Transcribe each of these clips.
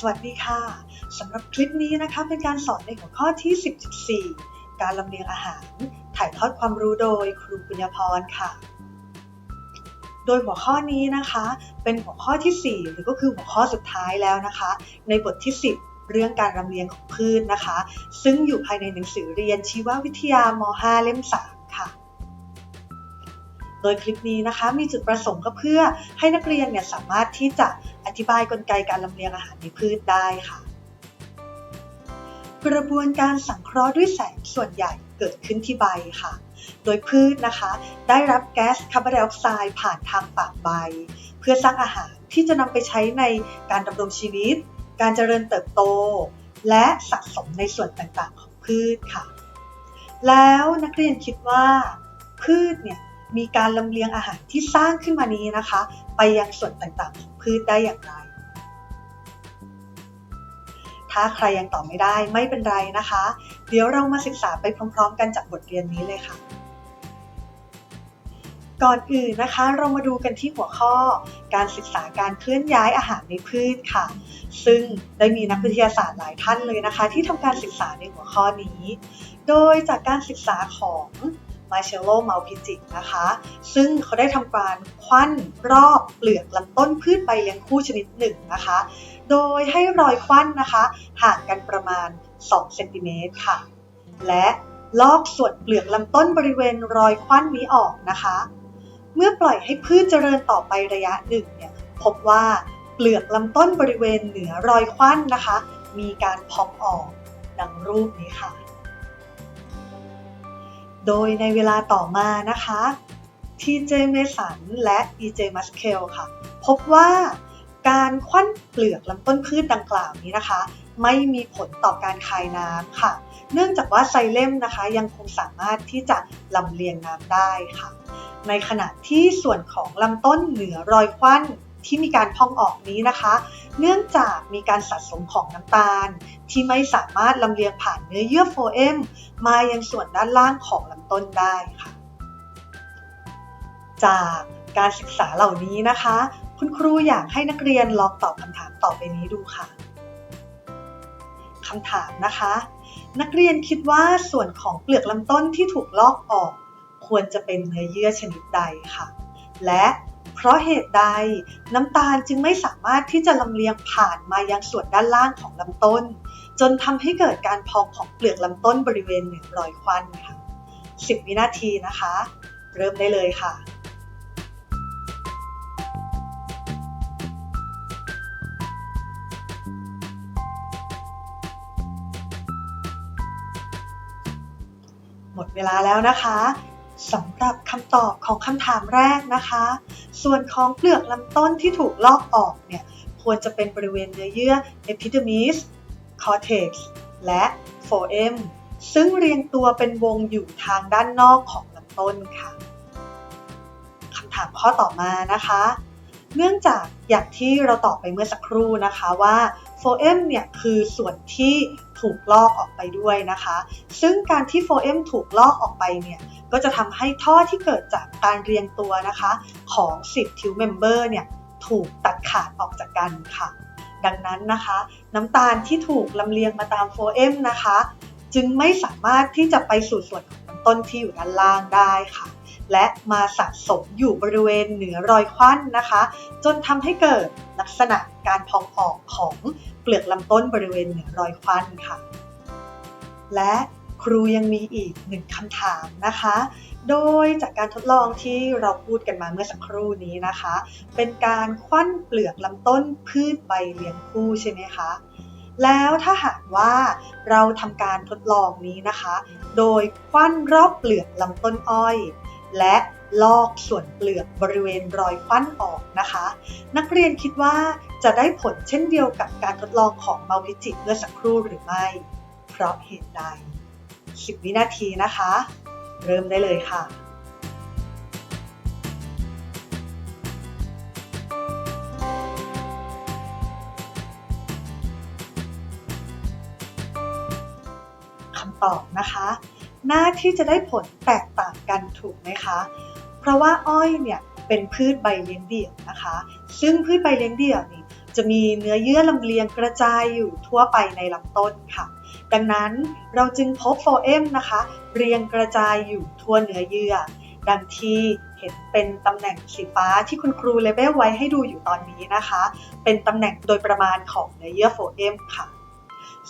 สวัสดีค่ะ สำหรับคลิปนี้นะคะเป็นการสอนในหัวข้อที่ 10.4 การลำเลียงอาหาร ถ่ายทอดความรู้โดยครูปุญญพรค่ะ โดยหัวข้อนี้นะคะ เป็นหัวข้อที่ 4 หรือก็คือหัวข้อสุดท้ายแล้วนะคะ ในบทที่ 10 เรื่องการลำเลียงของพืชนะคะ ซึ่งอยู่ภายในหนังสือเรียนชีววิทยาม 5 เล่ม 3 ค่ะโดยคลิปนี้นะคะมีจุดประสงค์ก็เพื่อให้นักเรียนเนี่ยสามารถที่จะ อธิบายกลไกการลำเลียงอาหารในพืชได้ค่ะ กระบวนการสังเคราะห์ด้วยแสงส่วนใหญ่เกิดขึ้นที่ใบค่ะ โดยพืชนะคะ ได้รับแก๊สคาร์บอนไดออกไซด์ผ่านทางปากใบ เพื่อสร้างอาหารที่จะนำไปใช้ในการดำรงชีวิต การเจริญเติบโต และสะสมในส่วนต่างๆของพืชค่ะ แล้วนักเรียนคิดว่า พืชเนี่ยมีการลำเลียงอาหารที่สร้างขึ้นมานี้นะคะ ไปยังส่วนต่างๆของ พืชได้อย่างไร ถ้าใครยังตอบไม่ได้ไม่เป็นไรนะคะ เดี๋ยวเรามาศึกษาไปพร้อมๆ กันจากบทเรียนนี้เลยค่ะ ก่อนอื่นนะคะ เรามาดูกันที่หัวข้อ การศึกษาการเคลื่อนย้ายอาหารในพืชค่ะ ซึ่งได้มีนักวิทยาศาสตร์หลายท่านเลยนะคะ ที่ทำการศึกษาในหัวข้อนี้ โดยจากการศึกษาของ มาเชลโลเมาพิจิกนะคะ ซึ่งเขาได้ทำการคว้นรอบเปลือกลำต้นพืชใบเลี้ยงคู่ชนิดหนึ่งนะคะ โดยให้รอยคว้นนะคะ ห่างกันประมาณ 2 เซนติเมตรค่ะ และลอกส่วนเปลือกลำต้นบริเวณรอยคว้นนี้ออกนะคะ เมื่อปล่อยให้พืชเจริญต่อไประยะหนึ่งเนี่ยพบว่าเปลือกลำต้นบริเวณเหนือรอยคว้นนะคะ มีการพองออกดังรูปนี้ค่ะ โดยในเวลาต่อมานะคะ TJ เมสันและ EJ มัสเคลค่ะ พบว่าการคว้นเปลือกลำต้นพืชดังกล่าวนี้นะคะ ไม่มีผลต่อการคายน้ำค่ะ เนื่องจากว่าไซเลมนะคะ ยังคงสามารถที่จะลำเลียงน้ำได้ค่ะ ในขณะที่ส่วนของลำต้นเหนือรอยคว้น ที่มีการพองออกนี้นะคะ เนื่องจากมีการสะสมของน้ำตาล ที่ไม่สามารถลำเลียงผ่านเนื้อเยื่อโฟเอมมายังส่วนด้านล่างของลำต้นได้ค่ะ จากการศึกษาเหล่านี้นะคะ คุณครูอยากให้นักเรียนลองตอบคำถามต่อไปนี้ดูค่ะคำถามนะคะ นักเรียนคิดว่าส่วนของเปลือกลำต้นที่ถูกลอกออก ควรจะเป็นเนื้อเยื่อชนิดใดค่ะ และ เพราะเหตุใดน้ำตาลจึงไม่สามารถที่จะลำเลียงผ่านมายังส่วนด้านล่างของลำต้น จนทำให้เกิดการพองของเปลือกลำต้นบริเวณหนึ่งรอยควันค่ะ 10 วินาทีนะคะ เริ่มได้เลยค่ะหมดเวลาแล้วนะคะสำหรับคำตอบของคำถามแรกนะคะ ส่วนของเปลือกลำต้นที่ถูกลอกออกเนี่ยควรจะเป็นบริเวณเนื้อเยื่อ epidermis cortex และ phloem ซึ่งเรียงตัวเป็นวงอยู่ทางด้านนอกของลำต้นค่ะคำถามข้อต่อมานะคะ เนื่องจากอย่างที่เราตอบไปเมื่อสักครู่นะคะว่าโฟเอมเนี่ยคือส่วนที่ ถูกลอกออกไปด้วยนะคะ ซึ่งการที่โฟเอมถูกลอกออกไปเนี่ยก็จะทำให้ท่อที่เกิดจากการเรียงตัวนะคะ ของ10ทิวเมมเบอร์เนี่ยถูกตัดขาดออกจากกันค่ะ ดังนั้นนะคะ น้ำตาลที่ถูกลำเลียงมาตามโฟเอมนะคะ จึงไม่สามารถที่จะไปสู่ส่วนของน้ำต้นที่อยู่ด้านล่างได้ค่ะ และมาสะสมอยู่บริเวณเหนือรอยควันนะคะ จนทำให้เกิดลักษณะการพองออกของ ปลือกลำต้นบริเวณเหนือรอยควันค่ะ และครูยังมีอีกหนึ่งคำถามนะคะ โดยจากการทดลองที่เราพูดกันมาเมื่อสักครู่นี้นะคะ เป็นการคว้นเปลือกลำต้นพืชใบเลี้ยงคู่ใช่ไหมคะ แล้วถ้าหากว่าเราทำการทดลองนี้นะคะ โดยคว้นรอบเปลือกลำต้นอ้อย และ ลอกส่วนเปลือกบริเวณรอยคว้นออกนะคะ นักเรียนคิดว่าจะได้ผลเช่นเดียวกับการทดลองของเมาพิจิตเมื่อสักครู่หรือไม่ เพราะเหตุใด 10 วินาทีนะคะ เริ่มได้เลยค่ะคำตอบนะคะ หน้าที่จะได้ผลแตกต่างกันถูกไหมคะ ราะว่าอ้อยเนี่ยเป็นพืชใบเลี้ยงเดี่ยวนะคะ ซึ่งพืชใบเลี้ยงเดี่ยวนี่จะมีเนื้อเยื่อลำเลียงกระจายอยู่ทั่วไปในลำต้นค่ะ ดังนั้นเราจึงพบโฟเอมนะคะ เรียงกระจายอยู่ทั่วเนื้อเยื่อ ดังที่เห็นเป็นตำแหน่งสีฟ้าที่คุณครูเลเบลไว้ให้ดูอยู่ตอนนี้นะคะ เป็นตำแหน่งโดยประมาณของเนื้อเยื่อโฟเอมค่ะ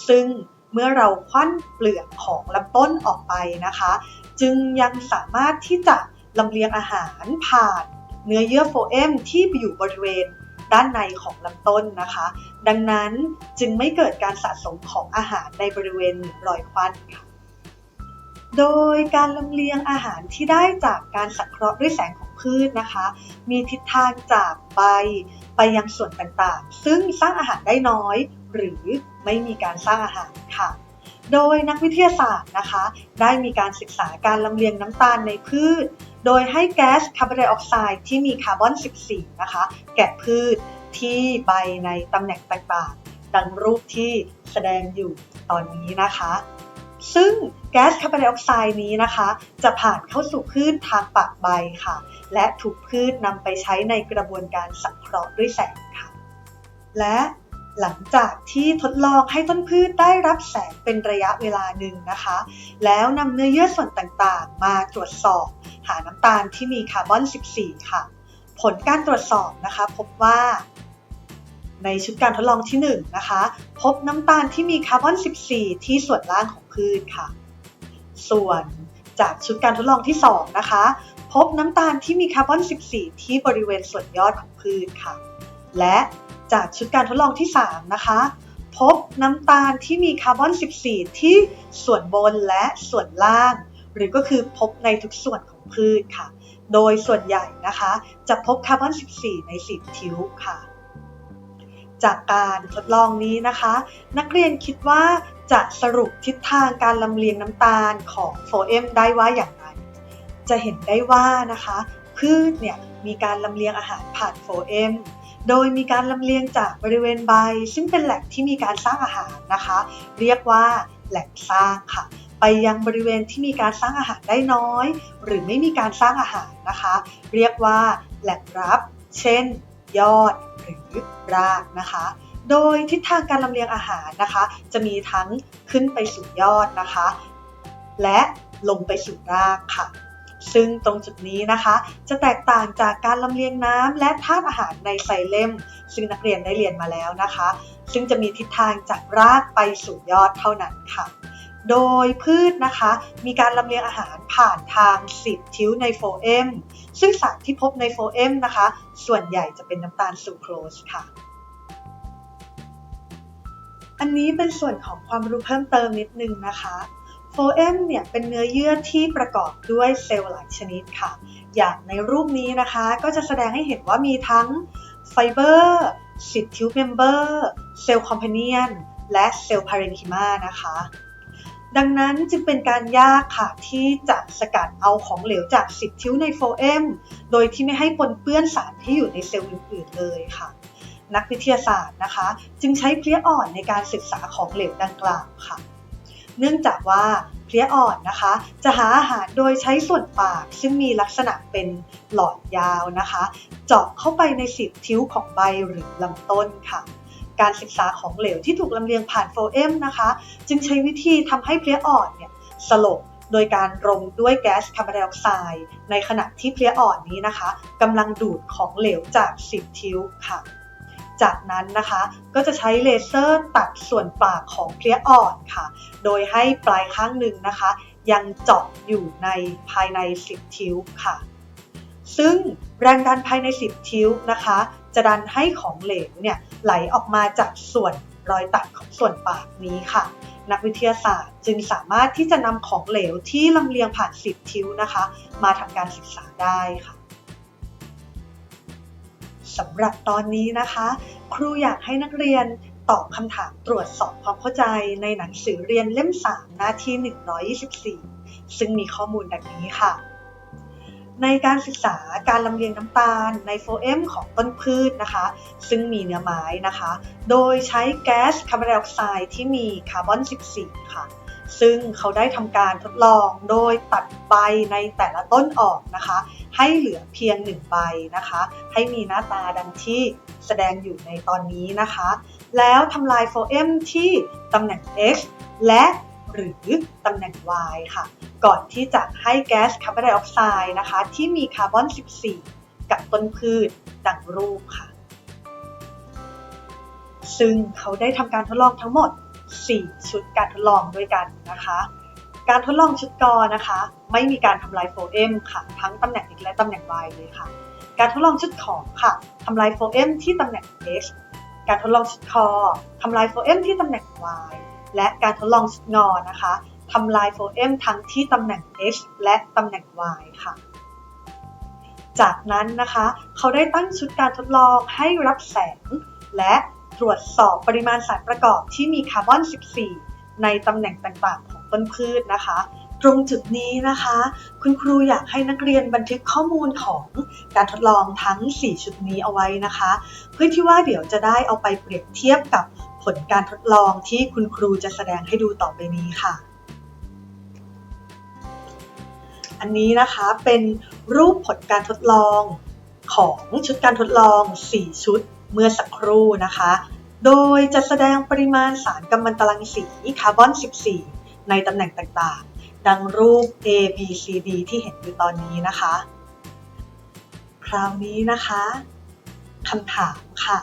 ซึ่งเมื่อเราคว้นเปลือกของลำต้นออกไปนะคะ จึงยังสามารถที่จะ ลำเลียงอาหารผ่านเนื้อเยื่อโฟเอมที่อยู่บริเวณด้านในของลำต้นนะคะ ดังนั้นจึงไม่เกิดการสะสมของอาหารในบริเวณรอยควันค่ะ โดยการลำเลียงอาหารที่ได้จากการสังเคราะห์ด้วยแสงของพืชนะคะ มีทิศทางจากใบไปยังส่วนต่างๆ ซึ่งสร้างอาหารได้น้อย หรือไม่มีการสร้างอาหารค่ะ โดยนักวิทยาศาสตร์นะคะ ได้มีการศึกษาการลำเลียงน้ำตาลในพืช โดยให้แก๊สคาร์บอนไดออกไซด์ที่มีคาร์บอน 14 นะคะ แก่พืชที่ใบในตำแหน่งต่างๆ ดังรูปที่แสดงอยู่ตอนนี้นะคะ ซึ่งแก๊สคาร์บอนไดออกไซด์นี้นะคะ จะผ่านเข้าสู่พืชทางปากใบค่ะ และถูกพืชนำไปใช้ในกระบวนการสังเคราะห์ด้วยแสงค่ะ และ หลังจากที่ทดลองให้ต้นพืชได้รับแสงเป็นระยะเวลาหนึ่งนะคะ แล้วนำเนื้อเยื่อส่วนต่างๆ มาตรวจสอบ หาน้ำตาลที่มีคาร์บอน 14 ค่ะ ผลการตรวจสอบนะคะ พบว่า ในชุดการทดลองที่ 1 นะคะ พบน้ำตาลที่มีคาร์บอน 14 ที่ส่วนล่างของพืชค่ะ ส่วนจากชุดการทดลองที่ 2 นะคะ พบน้ำตาลที่มีคาร์บอน 14 ที่บริเวณส่วนยอดของพืชค่ะ และ จากชุดการทดลองที่ 3 นะคะ พบน้ำตาลที่มีคาร์บอน 14 ที่ส่วนบนและส่วนล่าง หรือก็คือพบในทุกส่วนของพืชค่ะ โดยส่วนใหญ่นะคะ จะพบคาร์บอน 14 ในสีทิวค่ะ จากการทดลองนี้นะคะ นักเรียนคิดว่าจะสรุปทิศทางการลำเลียงน้ำตาลของโฟเอมได้ว่าอย่างไร จะเห็นได้ว่านะคะ พืชเนี่ยมีการลำเลียงอาหารผ่านโฟเอม โดยมีการลำเลียงจากบริเวณใบ ซึ่งเป็นแหล่งที่มีการสร้างอาหารนะคะ เรียกว่าแหล่งสร้างค่ะ ไปยังบริเวณที่มีการสร้างอาหารได้น้อย หรือไม่มีการสร้างอาหารนะคะ เรียกว่าแหล่งรับ เช่น ยอดหรือรากนะคะโดยทิศทางการลำเลียงอาหารนะคะ จะมีทั้งขึ้นไปสู่ยอดนะคะ และลงไปสู่รากค่ะ ซึ่งตรงจุดนี้นะคะ จะแตกต่างจากการลำเลียงน้ำและธาตุอาหารในไซเลมซึ่งนักเรียนได้เรียนมาแล้วนะคะ ซึ่งจะมีทิศทางจากรากไปสู่ยอดเท่านั้นค่ะโดยพืชนะคะ มีการลำเลียงอาหารผ่านทางสิบทิ้วในโฟเอมซึ่งสารที่พบในโฟเอมนะคะ ส่วนใหญ่จะเป็นน้ำตาลซูโครสค่ะ อันนี้เป็นส่วนของความรู้เพิ่มเติมนิดนึงนะคะ โฟเอมเนี่ยเป็นเนื้อเยื่อที่ประกอบด้วยเซลล์หลายชนิดค่ะ อย่างในรูปนี้นะคะก็จะแสดงให้เห็นว่ามีทั้งไฟเบอร์สิททิวเมมเบอร์เซลล์คอมเพเนียนและเซลล์พาเรนคิมานะคะ ดังนั้นจึงเป็นการยากค่ะที่จะสกัดเอาของเหลวจากสิบทิ้วในโฟเอมโดยที่ไม่ให้ปนเปื้อนสารที่อยู่ในเซลล์อื่นๆเลยค่ะ นักวิทยาศาสตร์นะคะ จึงใช้เพลี้ยอ่อนในการศึกษาของเหลวดังกล่าวค่ะ เนื่องจากว่าเพลี้ยอ่อนนะคะ จะหาอาหารโดยใช้ส่วนปาก ซึ่งมีลักษณะเป็นหลอดยาวนะคะ เจาะเข้าไปในสิบทิ้วของใบหรือลำต้นค่ะ การศึกษาของเหลวที่ถูกลำเลียงผ่านโฟเอมนะคะ จึงใช้วิธีทำให้เพลี้ยอ่อนเนี่ยสลบโดยการรมด้วยแก๊สคาร์บอนไดออกไซด์ในขณะที่เพลี้ยอ่อนนี้นะคะกำลังดูดของเหลวจากสิบทิ้วค่ะ จากนั้นนะคะก็จะใช้เลเซอร์ตัดส่วนปากของเพลี้ยอ่อนค่ะ โดยให้ปลายข้างหนึ่งนะคะ ยังเจาะอยู่ในภายในสิบทิ้วค่ะ ซึ่งแรงดันภายใน 10 ทิ้วนะคะ จะดันให้ของเหลวเนี่ยไหลออกมาจากส่วนรอยตัดของส่วนปากนี้ค่ะ นักวิทยาศาสตร์จึงสามารถที่จะนำของเหลวที่ลำเลียงผ่าน 10 ทิ้วนะคะ มาทำการศึกษาได้ค่ะ สำหรับตอนนี้นะคะ ครูอยากให้นักเรียนตอบคำถามตรวจสอบความเข้าใจในหนังสือเรียนเล่ม 3 หน้าที่ 124 ซึ่งมีข้อมูลดังนี้ค่ะ ในการศึกษาการลำเลียงน้ำตาลในโฟเอมของต้นพืชนะคะ ซึ่งมีเนื้อไม้นะคะ โดยใช้แก๊สคาร์บอนไดออกไซด์ที่มีคาร์บอน 14 ค่ะซึ่งเขาได้ทำการทดลองโดยตัดใบในแต่ละต้นออกนะคะ ให้เหลือเพียง1ใบนะคะ ให้มีหน้าตาดังที่แสดงอยู่ในตอนนี้นะคะ แล้วทำลายโฟเอมที่ตำแหน่ง X และหรือตำแหน่ง Y ค่ะ ก่อนที่จะให้แก๊สคาร์บอนไดออกไซด์นะคะ ที่มีคาร์บอน 14 กับต้นพืชดังรูปค่ะ ซึ่งเขาได้ทำการทดลองทั้งหมด 4 ชุดการทดลองด้วยกันนะคะ การทดลองชุดกอนะคะ ไม่มีการทำลายโฟเอมค่ะ ทั้งตำแหน่ง x และตำแหน่ง y เลยค่ะ การทดลองชุดของค่ะทำลายโฟเอมที่ตำแหน่ง x การทดลองชุดคอทำลายโฟเอมที่ตำแหน่ง y และการทดลองชุดงอนะคะทำลายโฟเอมทั้งที่ตำแหน่ง x และตำแหน่ง y ค่ะ จากนั้นนะคะ เขาได้ตั้งชุดการทดลองให้รับแสง และตรวจสอบปริมาณสารประกอบที่มีคาร์บอน 14 ในตำแหน่งต่างๆ ของต้นพืชนะคะ ตรงจุดนี้นะคะ คุณครูอยากให้นักเรียนบันทึกข้อมูลของการทดลองทั้ง 4 ชุดนี้เอาไว้นะคะ เพื่อที่ว่าเดี๋ยวจะได้เอาไปเปรียบเทียบกับผลการทดลองที่คุณครูจะแสดงให้ดูต่อไปนี้ค่ะอันนี้นะคะเป็นรูปผลการทดลองของชุดการทดลอง 4 ชุดเมื่อสักครู่นะคะ โดยจะแสดงปริมาณสารกัมมันตรังสีคาร์บอน 14 ในตำแหน่งต่างๆ ดังรูป A B C D ที่เห็นอยู่ตอนนี้นะคะ คราวนี้นะคะคำถามค่ะ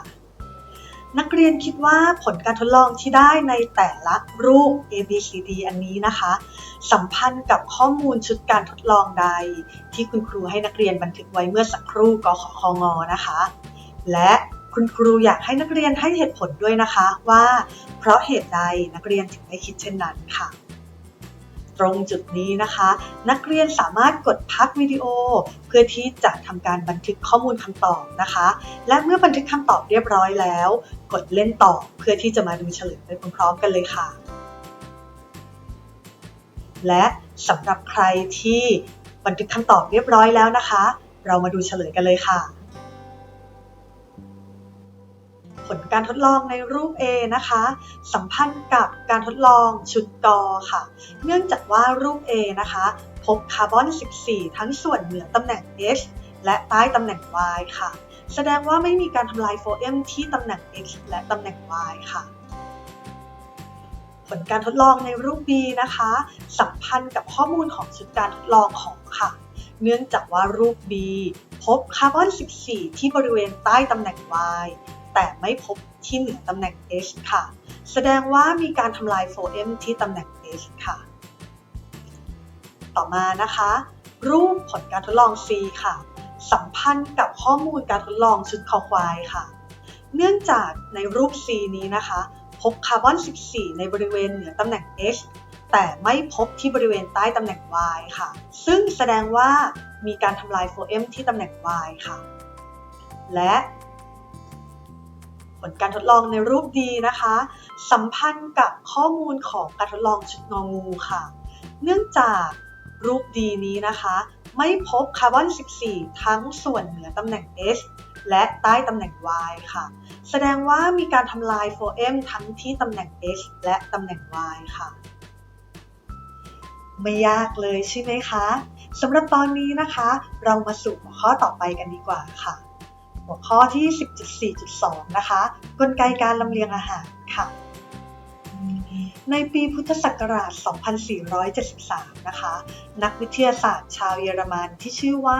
นักเรียนคิดว่าผลการทดลองที่ได้ในแต่ละรูป A B C D อันนี้นะคะ สัมพันธ์กับข้อมูลชุดการทดลองใด ที่คุณครูให้นักเรียนบันทึกไว้เมื่อสักครู่กขคงนะคะ และ คุณครูอยากให้นักเรียนให้เหตุผลด้วยนะคะว่า เพราะเหตุใดนักเรียนถึงได้คิดเช่นนั้นค่ะ ตรงจุดนี้นะคะ นักเรียนสามารถกดพักวิดีโอ เพื่อที่จะทำการบันทึกข้อมูลคำตอบนะคะ และเมื่อบันทึกคำตอบเรียบร้อยแล้ว กดเล่นต่อเพื่อที่จะมาดูเฉลยไปพร้อมๆกันเลยค่ะ และสำหรับใครที่บันทึกคำตอบเรียบร้อยแล้วนะคะ เรามาดูเฉลยกันเลยค่ะ ผลการทดลองในรูป A นะคะ สัมพันธ์กับการทดลองชุดกอค่ะ เนื่องจากว่ารูป A นะคะ พบคาร์บอน 14 ทั้งส่วนเหนือตำแหน่ง H และใต้ตำแหน่ง Y ค่ะ แสดงว่าไม่มีการทำลายโฟเอมที่ตำแหน่ง X และตำแหน่ง Y ค่ะผลการทดลองในรูป B นะคะ สัมพันธ์กับข้อมูลของชุดการทดลองของค่ะ เนื่องจากว่ารูป B พบคาร์บอน 14 ที่บริเวณใต้ตำแหน่ง Y แต่ไม่พบที่เหนือตำแหน่ง H ค่ะ แสดงว่ามีการทำลายโฟมที่ตำแหน่ง H ค่ะ ต่อมานะคะ รูปผลการทดลอง C ค่ะ สัมพันธ์กับข้อมูลการทดลองชุดคอควายค่ะ เนื่องจากในรูป C นี้นะคะ พบคาร์บอน 14 ในบริเวณเหนือตำแหน่ง H แต่ไม่พบที่บริเวณใต้ตำแหน่ง Y ค่ะ ซึ่งแสดงว่ามีการทำลายโฟมที่ตำแหน่ง Y ค่ะ และ ลการทดลองในรูปดีนะคะ สัมพันธ์กับข้อมูลของการทดลองชุดงองูค่ะ เนื่องจากรูปดีนี้นะคะ ไม่พบคาร์บอน 14 ทั้งส่วนเหนือตำแหน่ง H และใต้ตำแหน่ง Y ค่ะ แสดงว่ามีการทำลายโฟเอมทั้งที่ตำแหน่ง H และตำแหน่ง Y ค่ะ ไม่ยากเลยใช่ไหมคะสำหรับตอนนี้นะคะ เรามาสู่หัวข้อต่อไปกันดีกว่าค่ะ หัวข้อที่ 10.4.2 นะคะ กลไกการลำเลียงอาหารค่ะ ในปีพุทธศักราช 2473 นะคะ นักวิทยาศาสตร์ชาวเยอรมันที่ชื่อว่า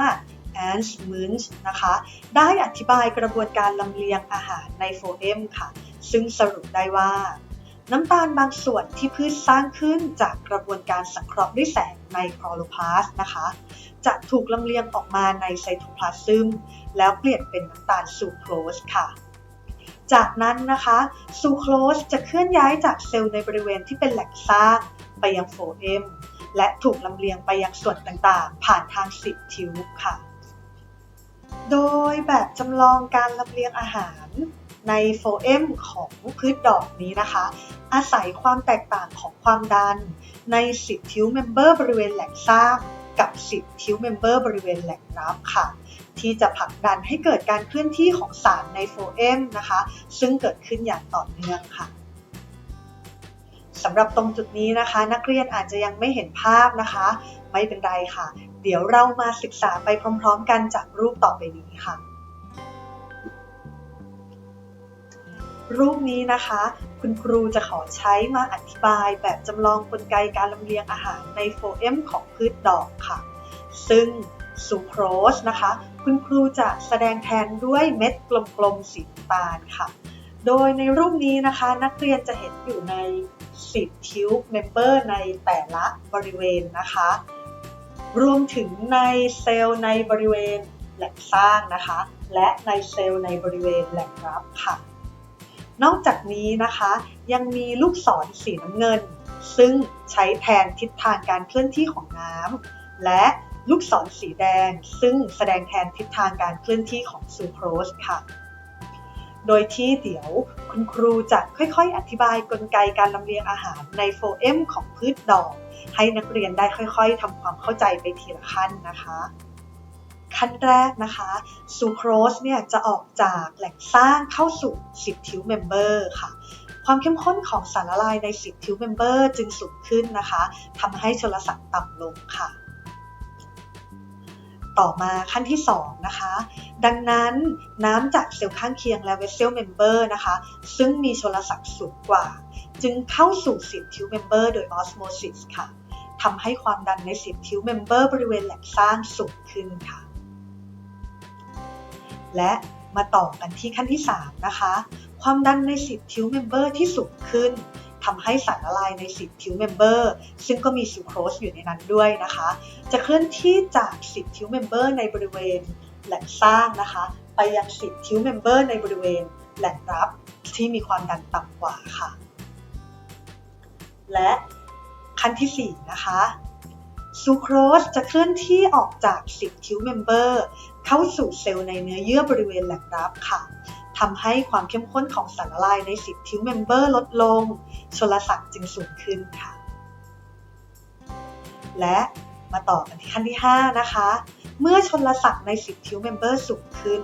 แอนส์มุนช์นะคะ ได้อธิบายกระบวนการลำเลียงอาหารในโฟเอมค่ะ ซึ่งสรุปได้ว่า น้ำตาลบางส่วนที่พืชสร้างขึ้นจากกระบวนการสังเคราะห์ด้วยแสงในคลอโรพลาสนะคะ จะถูกลำเลียงออกมาในไซโทพลาซึมแล้วเปลี่ยนเป็นน้ำตาลซูโครสค่ะจากนั้นนะคะซูโครสจะเคลื่อนย้ายจากเซลล์ในบริเวณที่เป็นแหล่งสร้างไปยังโฟเอมและถูกลำเลียงไปยังส่วนต่างๆ ผ่านทางสิบทิวค่ะ โดยแบบจำลองการลำเลียงอาหาร ในโฟเอมของพืชดอกนี้นะคะ อาศัยความแตกต่างของความดัน ใน10ทิวเมมเบอร์บริเวณแหล่งสร้าง กับ10ทิวเมมเบอร์บริเวณแหล่งรับค่ะ ที่จะผลักดันให้เกิดการเคลื่อนที่ของสารในโฟเอมนะคะ ซึ่งเกิดขึ้นอย่างต่อเนื่องค่ะสำหรับตรงจุดนี้นะคะ นักเรียนอาจจะยังไม่เห็นภาพนะคะ ไม่เป็นไรค่ะ เดี๋ยวเรามาศึกษาไปพร้อม ๆ กันจากรูปต่อไปนี้ค่ะ รูปนี้นะคะ คุณครูจะขอใช้มาอธิบายแบบจำลองกลไกการลำเลียงอาหารในโฟเอมของพืชดอกค่ะ ซึ่งซูโครสนะคะ คุณครูจะแสดงแทนด้วยเม็ดกลมๆสีตาลค่ะ โดยในรูปนี้นะคะนักเรียนจะเห็นอยู่ใน 10 ทิวเมมเบอร์ในแต่ละบริเวณนะคะ รวมถึงในเซลล์ในบริเวณแหล่งสร้างนะคะ และในเซลล์ในบริเวณแหล่งรับค่ะ นอกจากนี้นะคะยังมีลูกศรสีน้ำเงิน ซึ่งใช้แทนทิศทางการเคลื่อนที่ของน้ำและลูกศรสีแดง ซึ่งแสดงแทนทิศทางการเคลื่อนที่ของซูโครสค่ะ โดยที่เดี๋ยวคุณครูจะค่อยๆ อธิบายกลไกการลำเลียงอาหารในโฟเอมของพืชดอก ให้นักเรียนได้ค่อยๆทำความเข้าใจไปทีละขั้นนะคะ ขั้นแรกนะคะซูโครสเนี่ยจะออกจากแหล่งสร้างเข้าสู่10ทิวเมมเบอร์ค่ะ ความเข้มข้นของสารละลายใน10ทิวเมมเบอร์จึงสูงขึ้นนะคะทำให้ชลสัตว์ต่ำลงค่ะ ต่อมาขั้นที่ 2 นะคะ ดังนั้นน้ำจากเซลล์ข้างเคียงและเวสเซลเมมเบอร์นะคะ ซึ่งมีชลศักดิ์สูงกว่า จึงเข้าสู่10ทิวเมมเบอร์โดยออสโมซิสค่ะทำให้ความดันใน10ทิวเมมเบอร์บริเวณแหล่งสร้างสูงขึ้นค่ะ และมาต่อกันที่ขั้นที่ 3 นะคะ ความดันใน10ทิวเมมเบอร์ที่สูงขึ้นทำให้สารละลายใน10ทิวเมมเบอร์ซึ่งก็มีซูโครสอยู่ในนั้นด้วยนะคะ จะเคลื่อนที่จาก10ทิวเมมเบอร์ในบริเวณแหล่งสร้างนะคะ ไปยัง10ทิวเมมเบอร์ในบริเวณแหล่งรับที่มีความดันต่ำกว่าค่ะ และขั้นที่ 4 นะคะซูโครสจะเคลื่อนที่ออกจาก10ทิวเมมเบอร์ เข้าสู่เซลล์ในเนื้อเยื่อบริเวณแหล่งรับค่ะทำให้ความเข้มข้นของสารละลายใน10ทิวเมมเบอร์ลดลง ชลศักดิ์จึงสูงขึ้นค่ะ และมาต่อกันที่ขั้นที่ 5 นะคะ เมื่อชลศักดิ์ใน10ทิวเมมเบอร์สูงขึ้น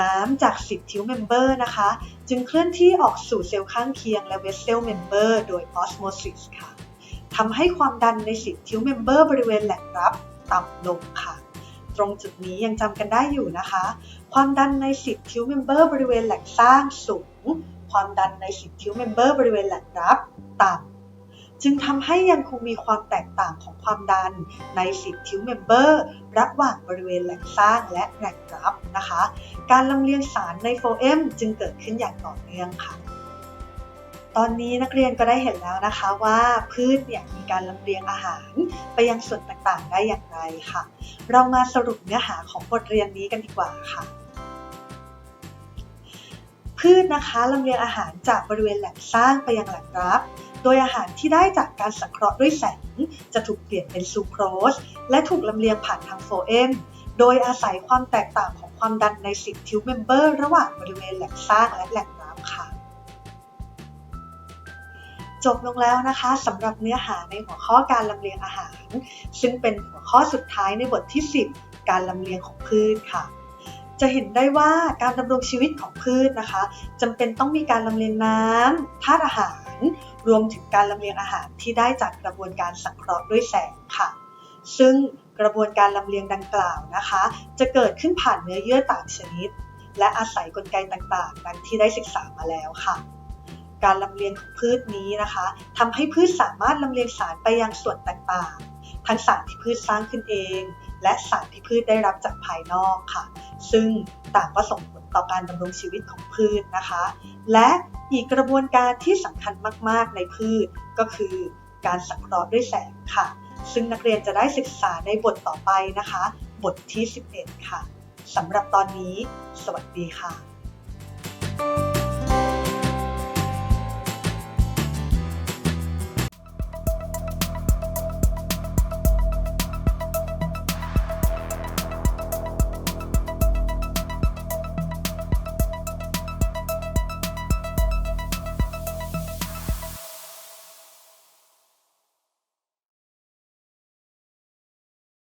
น้ำจาก10ทิวเมมเบอร์นะคะ จึงเคลื่อนที่ออกสู่เซลล์ข้างเคียงและเวสเซลเมมเบอร์โดยออสโมซิสค่ะทำให้ความดันใน10ทิวเมมเบอร์บริเวณแหล่งรับต่ำลงค่ะ ตรงจุดนี้ยังจำกันได้อยู่นะคะ ความดันใน10ทิวเมมเบอร์บริเวณแหล่งสร้างสูง ความดันใน10ทิวเมมเบอร์บริเวณแหล่งรับต่ำจึงทำให้ยังคงมีความแตกต่างของความดันใน10ทิวเมมเบอร์ระหว่างบริเวณแหล่งสร้างและแหล่งรับนะคะ การลำเลียงสารในโฟเอมจึงเกิดขึ้นอย่างต่อเนื่องค่ะ ตอนนี้นักเรียนก็ได้เห็นแล้วนะคะว่าพืชเนี่ยมีการลำเลียงอาหาร ไปยังส่วนต่างๆ ได้อย่างไรค่ะ เรามาสรุปเนื้อหาของบทเรียนนี้กันดีกว่าค่ะ พืชนะคะลำเลียงอาหารจากบริเวณแหล่งสร้างไปยังแหล่งรับ โดยอาหารที่ได้จากการสังเคราะห์ด้วยแสง จะถูกเปลี่ยนเป็นซูโครส และถูกลำเลียงผ่านทางโฟเอมโดยอาศัยความแตกต่างของความดันใน10ทิวเมมเบอร์ระหว่างบริเวณแหล่งสร้างและแหล่ง จบลงแล้วนะคะสำหรับเนื้อหาในหัวข้อการลำเลียงอาหาร ซึ่งเป็นหัวข้อสุดท้ายในบทที่ 10 การลำเลียงของพืชค่ะ จะเห็นได้ว่าการดำรงชีวิตของพืชนะคะจำเป็นต้องมีการลำเลียงน้ำธาตุอาหาร รวมถึงการลำเลียงอาหารที่ได้จากกระบวนการสังเคราะห์ด้วยแสงค่ะ ซึ่งกระบวนการลำเลียงดังกล่าวนะคะ จะเกิดขึ้นผ่านเนื้อเยื่อต่างชนิด และอาศัยกลไกต่างๆ ดังที่ได้ศึกษามาแล้วค่ะ การลำเลียงของพืชนี้นะคะทำให้พืชสามารถลำเลียงสารไปยังส่วนต่างๆ ทั้งสารที่พืชสร้างขึ้นเอง และสารที่พืชได้รับจากภายนอกค่ะ ซึ่งต่างก็ส่งผลต่อการดำรงชีวิตของพืชนะคะ และอีกกระบวนการที่สำคัญมากๆในพืชก็คือการสังเคราะห์ด้วยแสงค่ะ ซึ่งนักเรียนจะได้ศึกษาในบทต่อไปนะคะ บทที่ 11 ค่ะสำหรับตอนนี้ สวัสดีค่ะ